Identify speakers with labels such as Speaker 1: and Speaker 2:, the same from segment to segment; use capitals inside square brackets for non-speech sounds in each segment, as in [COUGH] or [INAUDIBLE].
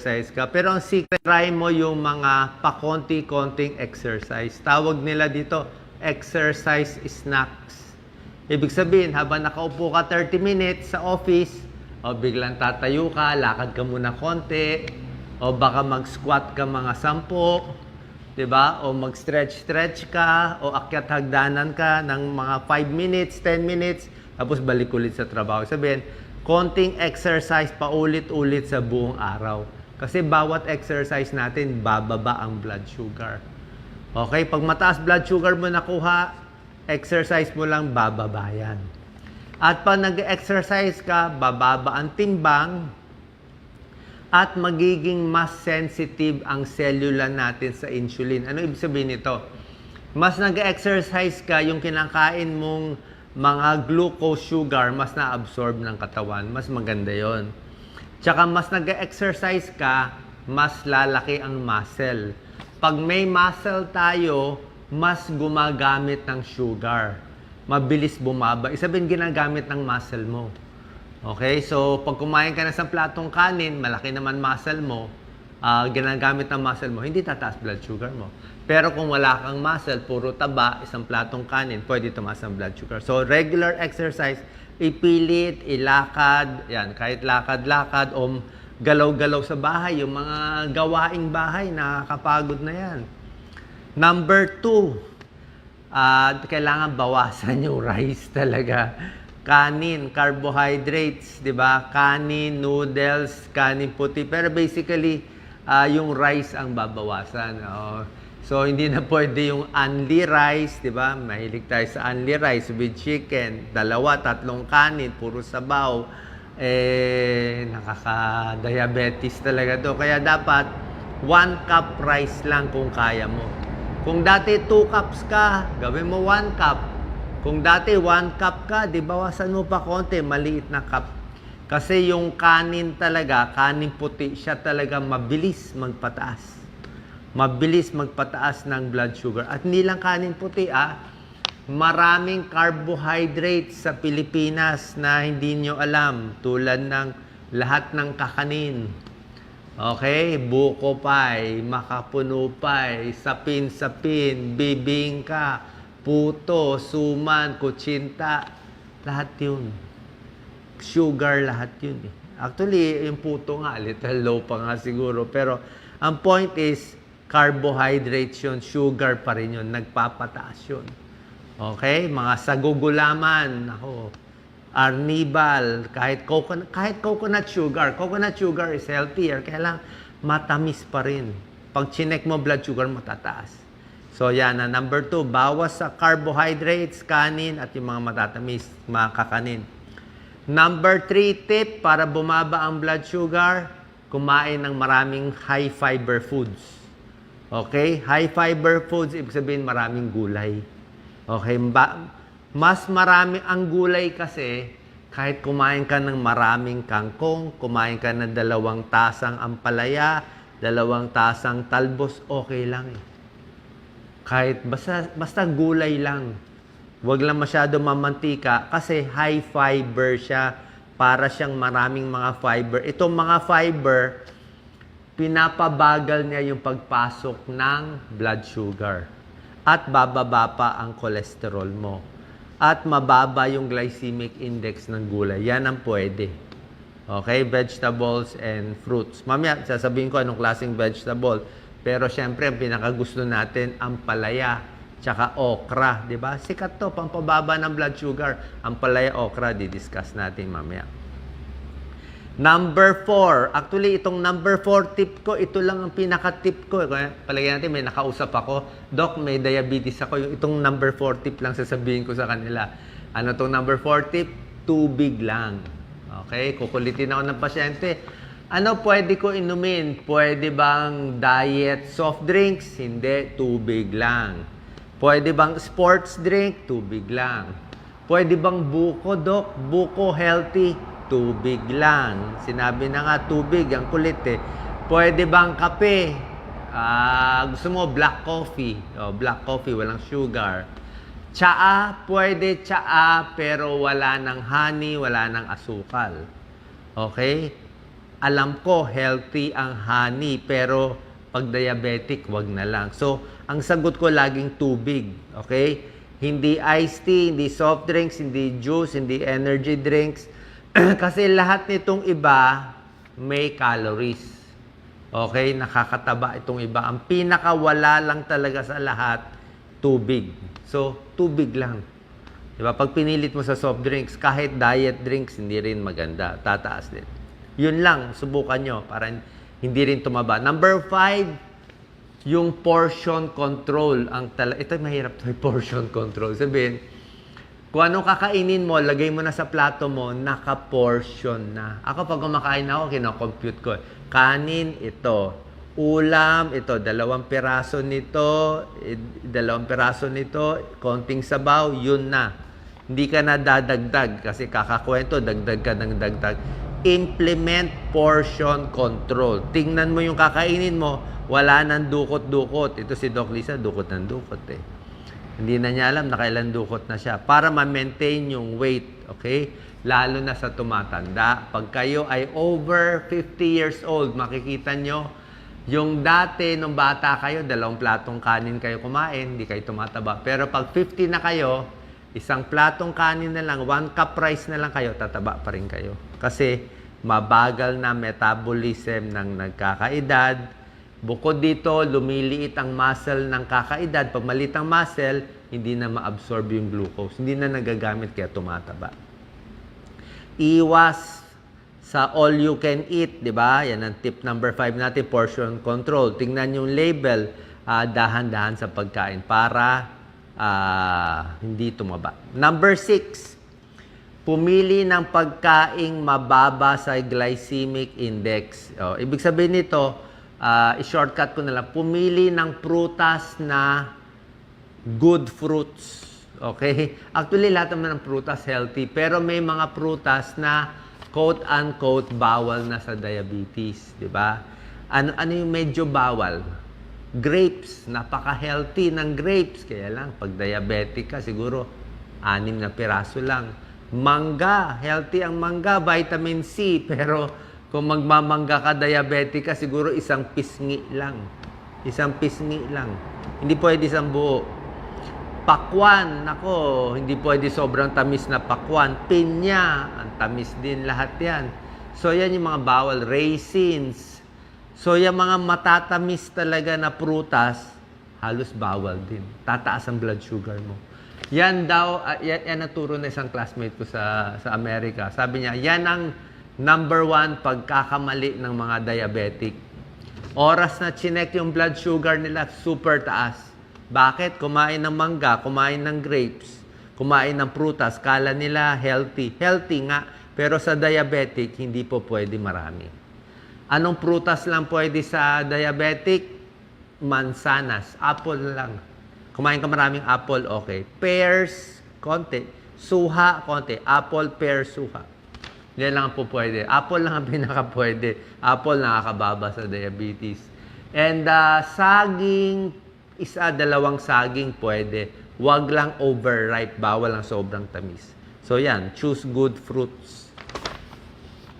Speaker 1: exercise ka. Pero ang secret, try mo yung mga pakonti-konting exercise. Tawag nila dito, exercise snacks. Ibig sabihin, habang nakaupo ka 30 minutes sa office, o biglang tatayo ka, lakad ka muna konti, o baka mag-squat ka mga 10, 'di ba? O mag-stretch-stretch ka, o akyat hagdanan ka ng mga 5 minutes, 10 minutes, tapos balik ulit sa trabaho. Sabihin, konting exercise paulit-ulit sa buong araw. Kasi bawat exercise natin, bababa ang blood sugar. Okay, pag mataas blood sugar mo nakuha, exercise mo lang bababa yan. At pag nag-exercise ka, bababa ang timbang at magiging mas sensitive ang cellula natin sa insulin. Ano ibig sabihin nito? Mas nag-exercise ka, yung kinakain mong mga glucose sugar, mas na-absorb ng katawan. Mas maganda yon. Tsaka mas nag-exercise ka, mas lalaki ang muscle. Pag may muscle tayo, mas gumagamit ng sugar. Mabilis bumaba. Isabihin ginagamit ng muscle mo. Okay? So, pag kumain ka na sa platong kanin, malaki naman muscle mo, ah, ginagamit ng muscle mo, hindi tataas blood sugar mo. Pero kung wala kang muscle, puro taba, isang platong kanin, pwede tumaas ang blood sugar. So, regular exercise, ipilit, ilakad, yan, kahit lakad-lakad o galaw-galaw sa bahay, yung mga gawaing bahay, nakakapagod na yan. Number two, ah, kailangan bawasan [LAUGHS] yung rice talaga. Kanin, carbohydrates, di ba? Kanin, noodles, kanin puti. Pero basically, ah, yung rice ang babawasan. Oo. So, hindi na pwede yung only rice, di ba? Mahilig tayo sa only rice with chicken. Dalawa, tatlong kanin, puro sabaw. Eh, nakaka-diabetes talaga to. Kaya dapat, one cup rice lang kung kaya mo. Kung dati 2 cups ka, gawin mo 1 cup. Kung dati 1 cup ka, di bawasan mo pa konti, maliit na cup. Kasi yung kanin talaga, kanin puti, siya talaga mabilis magpataas. Mabilis magpataas ng blood sugar. At hindi lang kanin puti, ah. Maraming carbohydrates sa Pilipinas na hindi nyo alam. Tulad ng lahat ng kakanin. Okay, buko pie, makapuno pie, sapin-sapin, bibingka, puto, suman, kutsinta, lahat yun. Sugar lahat yun eh. Actually, yung puto nga, little low pa nga siguro. Pero ang point is, carbohydrates yun, sugar pa rin yun, nagpapataas yun. Okay, mga sagugulaman, ako, arnibal, kahit coconut, kahit coconut sugar. Coconut sugar is healthier, kaya lang matamis pa rin. Pag chinek mo blood sugar, matataas. So yan na number two, bawas sa carbohydrates, kanin, at yung mga matatamis, mga kakanin. Number three tip para bumaba ang blood sugar, kumain ng maraming high fiber foods. Okay? High fiber foods, ibig sabihin maraming gulay. Okay? Ba- mas marami ang gulay kasi kahit kumain ka ng maraming kangkong, kumain ka ng dalawang tasang ampalaya, dalawang tasang talbos, okay lang eh. Kahit basta, basta gulay lang. Huwag lang masyado mamantika kasi high fiber siya para siyang maraming mga fiber. Itong mga fiber, pinapabagal niya yung pagpasok ng blood sugar at bababa pa ang cholesterol mo at mababa yung glycemic index ng gulay. Yan ang pwede. Okay, vegetables and fruits. Mamaya, sasabihin ko anong klaseng vegetable. Pero syempre, ang pinakagusto natin, ang palaya, tsaka okra. di ba? Sikat to, pampababa ng blood sugar. Ang palaya, okra, didiscuss natin mamaya. Number four. Actually, itong number four tip ko, ito lang ang pinaka-tip ko. Palagay natin, may nakausap ako. Doc, may diabetes ako. Itong number four tip lang sasabihin ko sa kanila. Ano itong number four tip? Tubig lang. Okay? Kukulitin ako ng pasyente. Ano pwede ko inumin? Pwede bang diet soft drinks? Hindi, tubig lang. Pwede bang sports drink? Tubig lang. Pwede bang buko, Doc? Buko healthy? Tubig lang. Sinabi na nga, tubig. Ang kulit eh. Pwede bang kape? Ah, gusto mo black coffee? Oh, black coffee, walang sugar. Tsaa, pwede tsaa, pero wala ng honey, wala ng asukal. Okay? alam ko healthy ang honey, pero pag diabetic, wag na lang. So, ang sagot ko laging tubig, okay? Hindi iced tea, hindi soft drinks, hindi juice, hindi energy drinks. [CLEARS THROAT] Kasi lahat nitong iba may calories. Okay, nakakataba itong iba. Ang pinakawala lang talaga sa lahat, tubig. So, tubig lang. Diba? Pag pinilit mo sa soft drinks, kahit diet drinks, hindi rin maganda. Tataas din. Yun lang, subukan nyo para hindi rin tumaba. Number five, yung portion control. Ang tala Ito mahirap to, portion control. Sabihin, kung anong kakainin mo, lagay mo na sa plato mo, naka-portion na. Ako pag kumakain ako, kinocompute ko. Kanin, ito. Ulam, ito. Dalawang piraso nito. eh, Dalawang piraso nito. Konting sabaw, yun na. Hindi ka na dadagdag kasi kakakwento, dagdag ka ng dagdag. Implement portion control. Tingnan mo yung kakainin mo, wala nang dukot-dukot. Ito si Doc Lisa, dukot ng dukot eh. Hindi na niya alam na kailan dukot na siya. Para ma-maintain yung weight, okay? Lalo na sa tumatanda. Pag kayo ay over 50 years old, makikita nyo, yung dati, nung bata kayo, dalawang platong kanin kayo kumain, hindi kayo tumataba. Pero pag 50 na kayo, isang platong kanin na lang, one cup rice na lang kayo, tataba pa rin kayo. Kasi mabagal na metabolism ng nagkakaedad, Bukod dito, lumiliit ang muscle ng kakaedad. Pag maliit ang muscle, hindi na ma-absorb yung glucose. Hindi na nagagamit kaya tumataba. Iwas sa all you can eat, di ba? Yan ang tip number 5 natin, portion control. Tingnan yung label, ah, dahan-dahan sa pagkain para ah, hindi tumaba. Number 6, pumili ng pagkaing mababa sa glycemic index. O, ibig sabihin nito, ah, i-shortcut ko na lang, pumili ng prutas na good fruits. Okay? [LAUGHS] Actually, lahat naman ng prutas healthy, pero may mga prutas na quote-unquote bawal na sa diabetes, di ba? Ano, ano yung medyo bawal? Grapes, napaka-healthy ng grapes. Kaya lang, pag diabetic ka, siguro, anim na piraso lang. Mangga, healthy ang mangga, vitamin C, [LAUGHS] pero kung magmamangga ka, diabetic ka, siguro isang pisngi lang. Isang pisngi lang. Hindi pwede isang buo. Pakwan, nako, hindi pwede sobrang tamis na pakwan. Pinya, ang tamis din lahat yan. So yan yung mga bawal. Raisins. So yung mga matatamis talaga na prutas, halos bawal din. Tataas ang blood sugar mo. Yan daw, ah, yan, yan ang na isang classmate ko sa, sa Amerika. Sabi niya, yan ang number one pagkakamali ng mga diabetic. Oras na chinek yung blood sugar nila, super taas. Bakit? Kumain ng mangga, kumain ng grapes, kumain ng prutas, kala nila healthy. Healthy nga, pero sa diabetic, hindi po pwede marami. Anong prutas lang pwede sa diabetic? Mansanas. Apple lang. Kumain ka maraming apple, okay. Pears, konti. Suha, konti. Apple, pear, suha. Yan lang po pwede. Apple lang ang [LAUGHS] pinaka pwede. Apple nakakababa sa diabetes. And uh, saging, isa, dalawang saging pwede. Huwag lang overripe, bawal ang sobrang tamis. So yan, choose good fruits.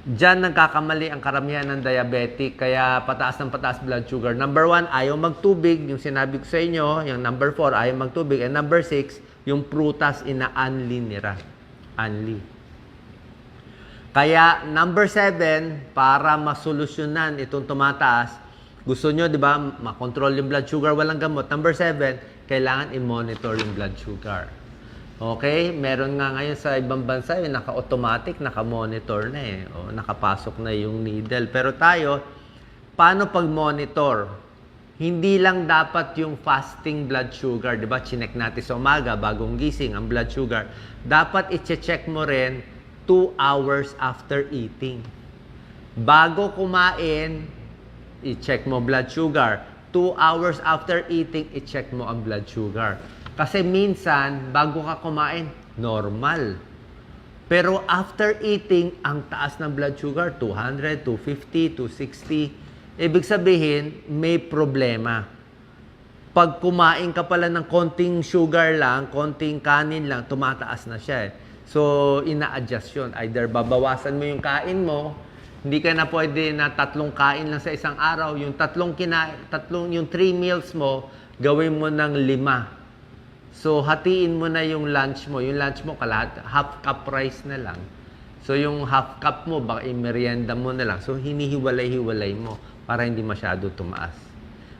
Speaker 1: Diyan nagkakamali ang karamihan ng diabetic, kaya pataas ng pataas blood sugar. Number one, ayaw magtubig, yung sinabi ko sa inyo. Yung number four, ayaw magtubig. And number six, yung prutas ina-unli nila. Unli. Kaya number seven, para masolusyonan itong tumataas, gusto nyo, di ba, makontrol yung blood sugar, walang gamot. Number seven, kailangan i-monitor yung blood sugar. Okay? Meron nga ngayon sa ibang bansa, yung naka-automatic, naka-monitor na eh. O, nakapasok na yung needle. Pero tayo, paano pag-monitor? Hindi lang dapat yung fasting blood sugar, di ba? Chinek natin sa umaga, bagong gising, ang blood sugar. Dapat i-check mo rin 2 hours after eating. Bago kumain, i-check mo blood sugar. 2 hours after eating, i-check mo ang blood sugar. Kasi minsan, bago ka kumain, normal. Pero after eating, ang taas ng blood sugar, 200, 250, 260. Ibig sabihin, may problema. Pag kumain ka pala ng konting sugar lang, konting kanin lang, tumataas na siya eh. So, ina-adjust yun. Either babawasan mo yung kain mo, Hindi ka na pwede na tatlong kain lang sa isang araw. Yung tatlong kina tatlong yung three meals mo, gawin mo ng lima. So hatiin mo na yung lunch mo. Yung lunch mo kalat half cup rice na lang. So yung half cup mo baka i-merienda mo na lang. So hinihiwalay-hiwalay mo para hindi masyado tumaas.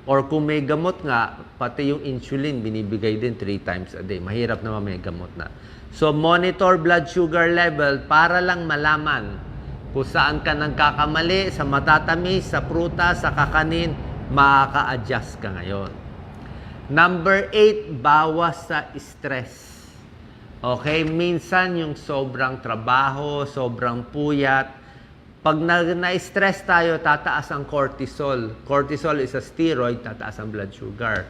Speaker 1: Or kung may gamot nga, pati yung insulin binibigay din three times a day. Mahirap naman may gamot na. So monitor blood sugar level para lang malaman kung saan ka nagkakamali sa matatamis, sa prutas, sa kakanin, makaka-adjust ka ngayon. Number 8, bawas sa stress. Okay, minsan yung sobrang trabaho, sobrang puyat, pag na- na-stress tayo, tataas ang cortisol. Cortisol is a steroid, tataas ang blood sugar.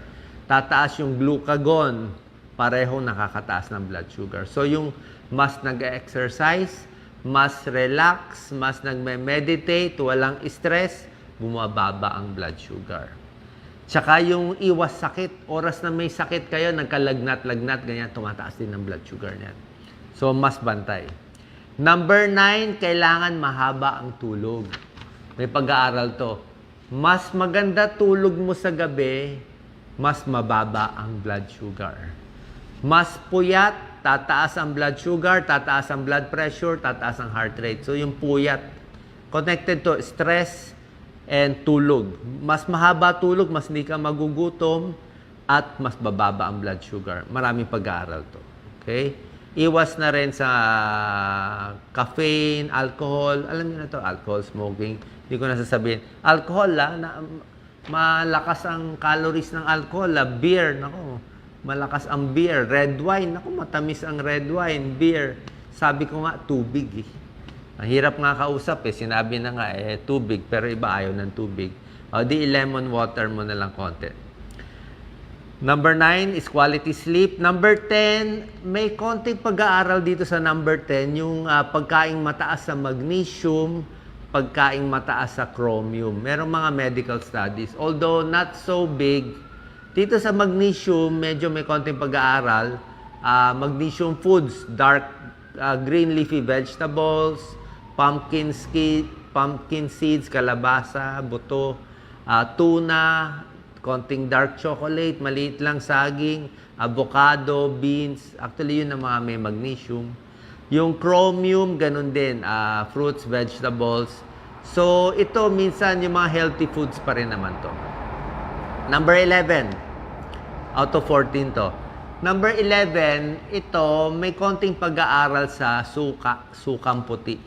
Speaker 1: Tataas yung glucagon, parehong nakakataas ng blood sugar. So yung mas nag-exercise, mas relax, mas nagme-meditate, walang stress, bumababa ang blood sugar. Tsaka yung iwas sakit, oras na may sakit kayo, nagkalagnat-lagnat, ganyan, tumataas din ang blood sugar niyan. So, mas bantay. Number nine, kailangan mahaba ang tulog. May pag-aaral to. Mas maganda tulog mo sa gabi, mas mababa ang blood sugar. Mas puyat, tataas ang blood sugar, tataas ang blood pressure, tataas ang heart rate. So, yung puyat, connected to stress, and tulog. Mas mahaba tulog, mas hindi ka magugutom at mas bababa ang blood sugar. Maraming pag-aaral to. Okay? Iwas na rin sa caffeine, alcohol. Alam niyo na to, alcohol, smoking. Hindi ko na sasabihin. Alcohol, la, na, malakas ang calories ng alcohol. La, beer, nako. Malakas ang beer. Red wine, nako, matamis ang red wine. Beer. Sabi ko nga, tubig eh. Ang hirap nga kausap eh. Sinabi na nga eh, tubig. Pero iba ayaw ng tubig. O di lemon water mo na lang konti. Number 9 is quality sleep. Number 10, may konting pag-aaral dito sa number 10, yung ah, pagkaing mataas sa magnesium, pagkaing mataas sa chromium. Merong mga medical studies. Although not so big, dito sa magnesium, medyo may konting pag-aaral. Ah, magnesium foods, dark ah, green leafy vegetables, pumpkin seed, pumpkin seeds, kalabasa, buto, ah, tuna, konting dark chocolate, maliit lang saging, avocado, beans. Actually, yun ang mga may magnesium. Yung chromium, ganun din. ah, fruits, vegetables. So, ito minsan yung mga healthy foods pa rin naman to. Number 11. Out of 14 to. Number 11, ito may konting pag-aaral sa suka, sukang puti.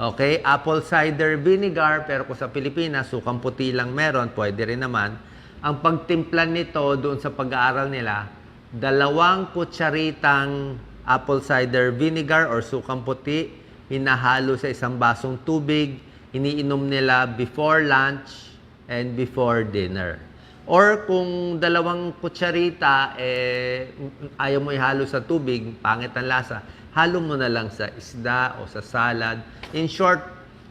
Speaker 1: Okay? Apple cider vinegar, pero kung sa Pilipinas, sukang puti lang meron, pwede rin naman. Ang pagtimpla nito doon sa pag-aaral nila, dalawang kutsaritang apple cider vinegar or sukang puti, hinahalo sa isang basong tubig, iniinom nila before lunch and before dinner. Or kung dalawang kutsarita, eh, ayaw mo ihalo sa tubig, pangit ang lasa, halo mo na lang sa isda o sa salad. In short,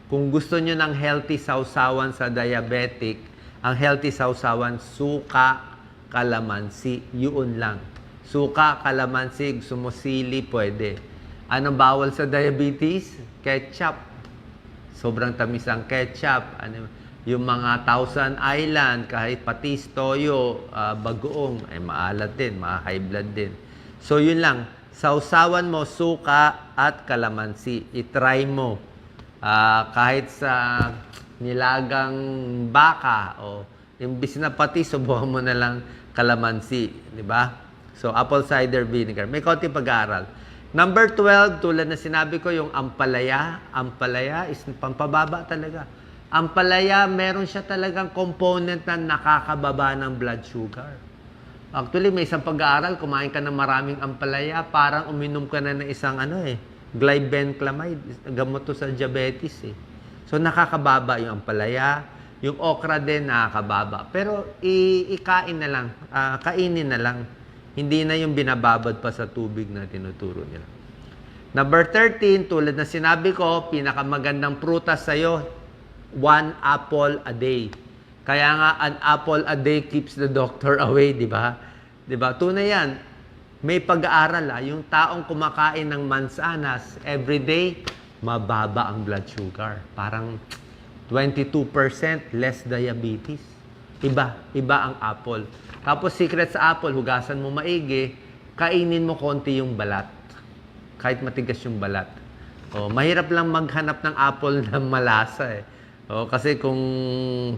Speaker 1: kung gusto nyo ng healthy sausawan sa diabetic, ang healthy sausawan, suka, kalamansi, yun lang. Suka, kalamansi, gusto mo sili, pwede. Anong bawal sa diabetes? Ketchup. Sobrang tamis ang ketchup. Ano, yung mga Thousand Island, kahit patis, toyo, ah, bagoong, ay maalat din, mga high blood din. So yun lang, sausawan mo suka at kalamansi. I-try mo. Ah, kahit sa nilagang baka o imbis na patis, subukan mo na lang kalamansi. Di ba? So, apple cider vinegar. May konti pag-aaral. Number 12, tulad na sinabi ko, yung ampalaya. Ampalaya is pampababa talaga. Ampalaya, meron siya talagang component na nakakababa ng blood sugar. Actually, may isang pag-aaral, kumain ka ng maraming ampalaya, parang uminom ka na ng isang ano eh, glibenclamide. Gamot to sa diabetes eh. So, nakakababa yung ampalaya. Yung okra din, nakakababa. Pero, ikain na lang. ah, kainin na lang. Hindi na yung binababad pa sa tubig na tinuturo nila. Number 13, tulad na sinabi ko, pinakamagandang prutas sa'yo, one apple a day. Kaya nga, an apple a day keeps the doctor away, di ba? Di ba? Tunay yan. May pag-aaral, ah. yung taong kumakain ng mansanas every day, mababa ang blood sugar. Parang 22% less diabetes. Iba, iba ang apple. Tapos secret sa apple, hugasan mo maigi, kainin mo konti yung balat. Kahit matigas yung balat. Oh, mahirap lang maghanap ng apple [LAUGHS] na malasa eh. Oh, kasi kung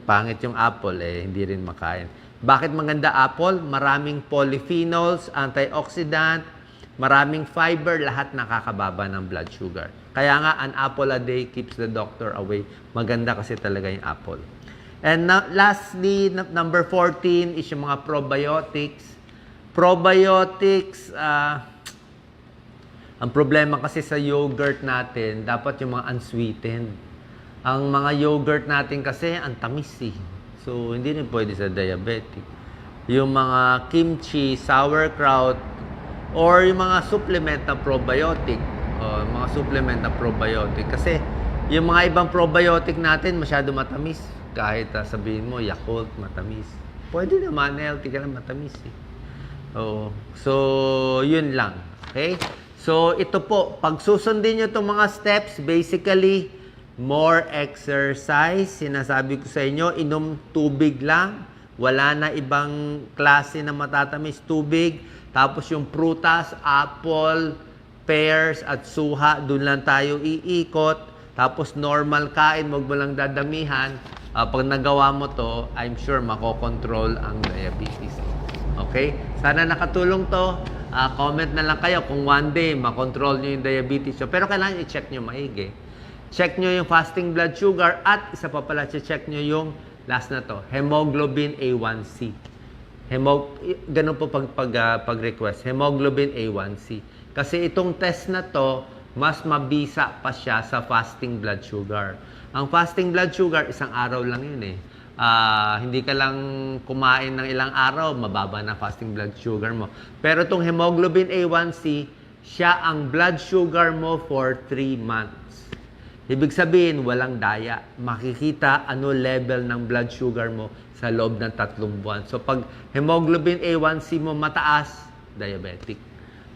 Speaker 1: pangit yung apple eh, hindi rin makain. Bakit maganda apple? Maraming polyphenols, antioxidant, maraming fiber, lahat nakakababa ng blood sugar. Kaya nga, an apple a day keeps the doctor away. Maganda kasi talaga yung apple. And na- lastly, number 14 is yung mga probiotics. Probiotics, ah, ang problema kasi sa yogurt natin, dapat yung mga unsweetened. Ang mga yogurt natin kasi, ang tamis eh. So, hindi rin pwede sa diabetic. Yung mga kimchi, sauerkraut, or yung mga supplement na probiotic. O, mga supplement na probiotic. Kasi, yung mga ibang probiotic natin, masyado matamis. Kahit ah, sabihin mo, Yakult, matamis. Pwede naman, healthy ka lang matamis eh. Oo. So, yun lang. Okay? So, ito po, pag susundin nyo itong mga steps, basically, more exercise. Sinasabi ko sa inyo, inom tubig lang. Wala na ibang klase na matatamis tubig. Tapos yung prutas, apple, pears, at suha, dun lang tayo iikot. Tapos normal kain, wag mo lang dadamihan. Ah, pag nagawa mo to, I'm sure makokontrol ang diabetes. Okay? Sana nakatulong to. Ah, comment na lang kayo kung one day makontrol nyo yung diabetes nyo. Pero kailangan i-check nyo maigi. Check nyo yung fasting blood sugar at isa pa pala, check nyo yung last na to, hemoglobin A1C. Hemo, i- ganun po pag, pag, ah, pag-request, hemoglobin A1C. Kasi itong test na to, mas mabisa pa siya sa fasting blood sugar. Ang fasting blood sugar, isang araw lang yun eh. Ah, hindi ka lang kumain ng ilang araw, mababa na fasting blood sugar mo. Pero itong hemoglobin A1C, siya ang blood sugar mo for 3 months. Ibig sabihin, walang daya. Makikita ano level ng blood sugar mo sa loob ng tatlong buwan. So, pag hemoglobin A1C mo mataas, diabetic.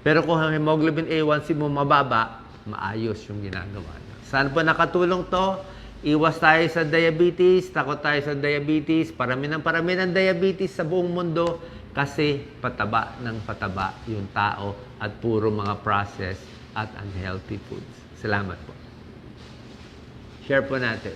Speaker 1: Pero kung ang hemoglobin A1C mo mababa, maayos yung ginagawa. Saan po nakatulong to? Iwas tayo sa diabetes, takot tayo sa diabetes, parami ng parami ng diabetes sa buong mundo kasi pataba ng pataba yung tao at puro mga processed at unhealthy foods. Salamat po. Share po natin.